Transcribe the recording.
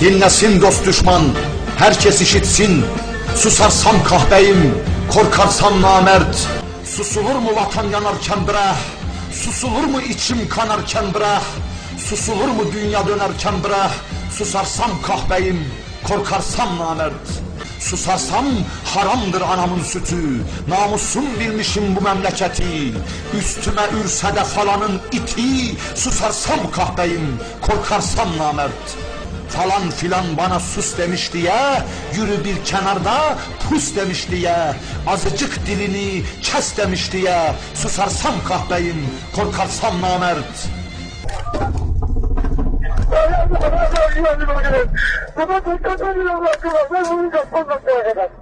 Dinlesin dost düşman, herkes işitsin. Susarsam kahbeyim, korkarsam namert. Susulur mu vatan yanarken bre? Susulur mu içim kanarken bre? Susulur mu dünya dönerken bre? Susarsam kahbeyim, korkarsam namert. Susarsam haramdır anamın sütü. Namusum bilmişim bu memleketi. Üstüme ürse de falanın iti. Susarsam kahbeyim, korkarsam namert. Falan filan bana sus demiş diye, yürü bir kenarda pus demiş diye, azıcık dilini kes demiş diye, susarsam kahbeyim, korkarsam namert. Baba dikkat edin Allah aşkına. Ben bunu yapmam lazım.